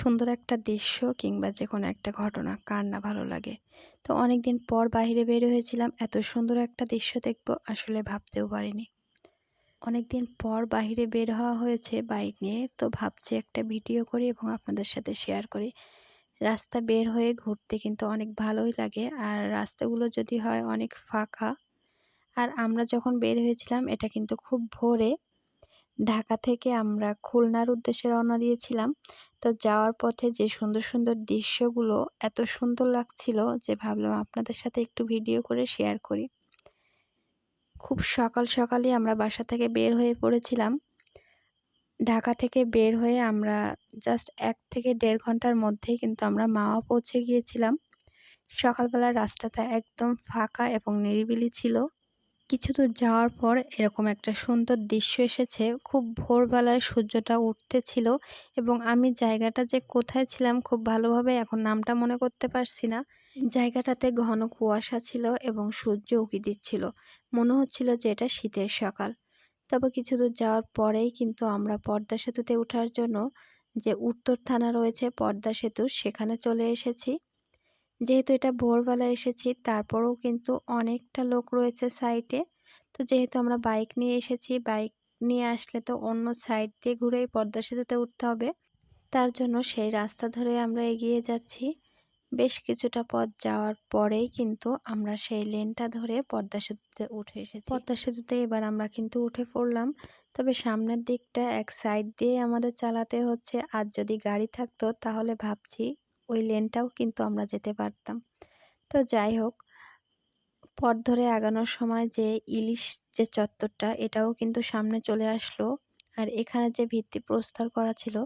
সুন্দর একটা দৃশ্য কিংবা যে কোনো একটা ঘটনা, কার না ভালো লাগে। তো অনেক দিন পর বাইরে বের হয়েছিলাম, এত সুন্দর একটা দৃশ্য দেখব, আসলে ভাবতেও পারিনি। অনেক দিন পর বাইরে বের হওয়া হয়েছে বাইক নিয়ে, তো ভাবছি একটা ভিডিও করি এবং আপনাদের সাথে শেয়ার করি। রাস্তা বের হয়ে ঘুরতে কিন্তু অনেক ভালোই লাগে, আর রাস্তাগুলো যদি হয় অনেক ফাঁকা। আর আমরা যখন বের হয়েছিলাম, এটা কিন্তু খুব ভোরে ঢাকা থেকে আমরা খুলনার উদ্দেশ্যে রওনা দিয়েছিলাম। তো যাওয়ার পথে যে সুন্দর সুন্দর দৃশ্যগুলো এত সুন্দর লাগছিল যে ভাবলাম আপনাদের সাথে একটু ভিডিও করে শেয়ার করি। খুব সকাল সকালে আমরা বাসা থেকে বের হয়ে পড়েছিলাম। ঢাকা থেকে বের হয়ে আমরা জাস্ট এক থেকে দেড় ঘণ্টার মধ্যেই কিন্তু আমরা মাওয়া পৌঁছে গিয়েছিলাম। সকালবেলা রাস্তাটা একদম ফাঁকা এবং নিরিবিলি ছিল। কিছু দূর যাওয়ার পর এরকম একটা সুন্দর দৃশ্য এসেছে। খুব ভোরবেলায় সূর্যটা উঠতেছিল এবং আমি জায়গাটা যে কোথায় ছিলাম খুব ভালোভাবে এখন নামটা মনে করতে পারছি না। জায়গাটাতে ঘন কুয়াশা ছিল এবং সূর্য উকি দিচ্ছিল। মনে হচ্ছিল যে এটা শীতের সকাল। তবে কিছু দূর যাওয়ার পরেই কিন্তু আমরা পদ্মা সেতুতে ওঠার জন্য যে উত্তর থানা রয়েছে পদ্মা সেতু সেখানে চলে এসেছি। যেহেতু এটা ভোরবেলা এসেছি, তারপরেও কিন্তু অনেকটা লোক রয়েছে সাইডে তো যেহেতু আমরা বাইক নিয়ে এসেছি, বাইক নিয়ে আসলে তো অন্য সাইড দিয়ে ঘুরেই পদ্মা সেতুতে উঠতে হবে। তার জন্য সেই রাস্তা ধরে আমরা এগিয়ে যাচ্ছি। বেশ কিছুটা পথ যাওয়ার পরেই কিন্তু আমরা সেই লেনটা ধরে পদ্মা সেতুতে উঠে এসেছি। পদ্মা সেতুতে এবার আমরা কিন্তু উঠে পড়লাম। তবে সামনের দিকটা এক সাইড দিয়ে আমাদের চালাতে হচ্ছে। আর যদি গাড়ি থাকতো, তাহলে ভাবছি ওই লেনটাও কিন্তু আমরা যেতে পারতাম। তো যাই হোক, পথ ধরে আগানোর সময় যে ইলিশ যে চত্বরটা, এটাও কিন্তু সামনে চলে আসলো। আর এখানে যে ভিত্তি প্রস্তর করা ছিল,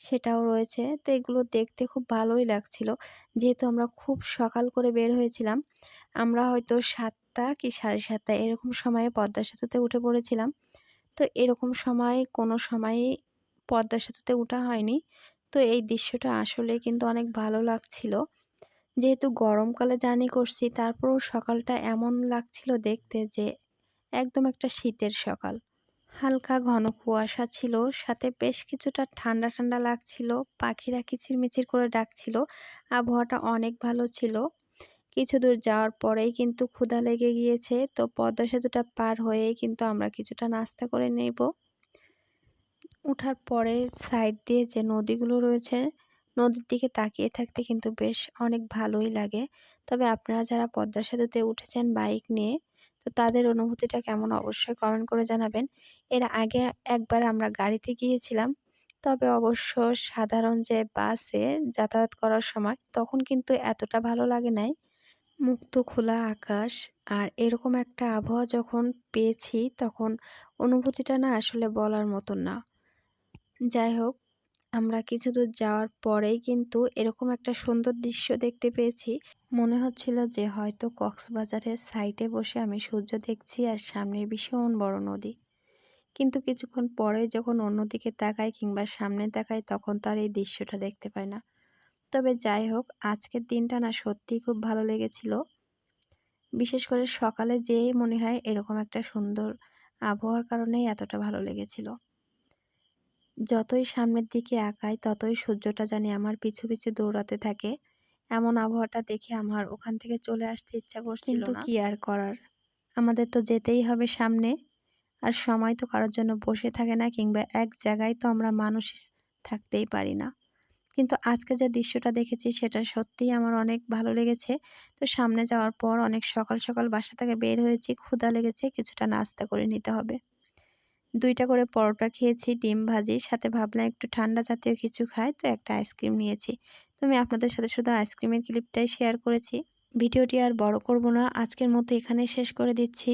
সেটাও রয়েছে। তো এগুলো দেখতে খুব ভালোই লাগছিল। যেহেতু আমরা খুব সকাল করে বের হয়েছিলাম, আমরা হয়তো সাতটা কি সাড়ে সাতটা এরকম সময়ে পদ্মা সেতুতে উঠে পড়েছিলাম। তো এরকম সময় কোনো সময়ই পদ্মা সেতুতে উঠা হয়নি। তো এই দৃশ্যটা আসলে কিন্তু অনেক ভালো লাগছিল। যেহেতু গরমকালে জার্নি করছি, তারপরও সকালটা এমন লাগছিল দেখতে যে একদম একটা শীতের সকাল। হালকা ঘন কুয়াশা ছিল, সাথে বেশ কিছুটা ঠান্ডা ঠান্ডা লাগছিল, পাখিরা কিচিরমিচির করে ডাকছিল, আবহাওয়াটা অনেক ভালো ছিল। কিছু দূর যাওয়ার পরেই কিন্তু ক্ষুধা লেগে গিয়েছে, তো পদ্মা সেতুটা পার হয়েই কিন্তু আমরা কিছুটা নাস্তা করে নেব। উঠার পরে সাইড দিয়ে যে নদীগুলো রয়েছে, নদীর দিকে তাকিয়ে থাকতে কিন্তু বেশ অনেক ভালোই লাগে। তবে আপনারা যারা পদ্মা সেতুতে উঠেছেন বাইক নিয়ে, তো তাদের অনুভূতিটা কেমন অবশ্যই কমেন্ট করে জানাবেন। এর আগে একবার আমরা গাড়িতে গিয়েছিলাম, তবে অবশ্য সাধারণ যে বাসে যাতায়াত করার সময় তখন কিন্তু এতটা ভালো লাগে নাই। মুক্ত খোলা আকাশ আর এরকম একটা আবহাওয়া যখন পেয়েছি তখন অনুভূতিটা না আসলে বলার মতন না। যাই হোক, আমরা কিছু দূর যাওয়ার পরেই কিন্তু এরকম একটা সুন্দর দৃশ্য দেখতে পেয়েছি। মনে হচ্ছিল যে হয়তো কক্সবাজারের সাইডে বসে আমি সূর্য দেখছি আর সামনে ভীষণ বড় নদী। কিন্তু কিছুক্ষণ পরে যখন অন্যদিকে তাকাই কিংবা সামনে তাকাই তখন তার এই দৃশ্যটা দেখতে পাই না। তবে যাই হোক, আজকের দিনটা না সত্যিই খুব ভালো লেগেছিল। বিশেষ করে সকালে যেয়ে মনে হয় এরকম একটা সুন্দর আবহাওয়ার কারণেই এতটা ভালো লেগেছিল। যতই সামনের দিকে আঁকাই ততই সূর্যটা জানি আমার পিছু পিছু দৌড়াতে থাকে। এমন আবহাওয়াটা দেখে আমার ওখান থেকে চলে আসতে ইচ্ছা করছিল কিন্তু কি আর করার? আমাদের তো যেতেই হবে সামনে। আর সময় তো কারোর জন্য বসে থাকে না কিংবা এক জায়গায় তো আমরা মানুষ থাকতেই পারি না। কিন্তু আজকে যে দৃশ্যটা দেখেছি সেটা সত্যিই আমার অনেক ভালো লেগেছে। তো সামনে যাওয়ার পর অনেক সকাল সকাল বাসা থেকে বের হয়েছি। ক্ষুধা লেগেছে কিছুটা নাস্তা করে নিতে হবে। দুইটা করে পরোটা খেয়েছি, ডিম ভাজি, সাথে ভাবলাম একটু ঠান্ডা জাতীয় কিছু খাই, তো একটা আইসক্রিম নিয়েছি। তো আমি আপনাদের সাথে শুধু আইসক্রিমের ক্লিপটাই শেয়ার করেছি। ভিডিওটি আর বড় করব না, আজকের মতো এখানে শেষ করে দিচ্ছি।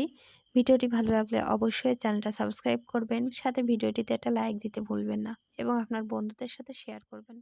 ভিডিওটি ভালো লাগলে অবশ্যই চ্যানেলটা সাবস্ক্রাইব করবেন, সাথে ভিডিওটিতে একটা লাইক দিতে ভুলবেন না, এবং আপনার বন্ধুদের সাথে শেয়ার করবেন।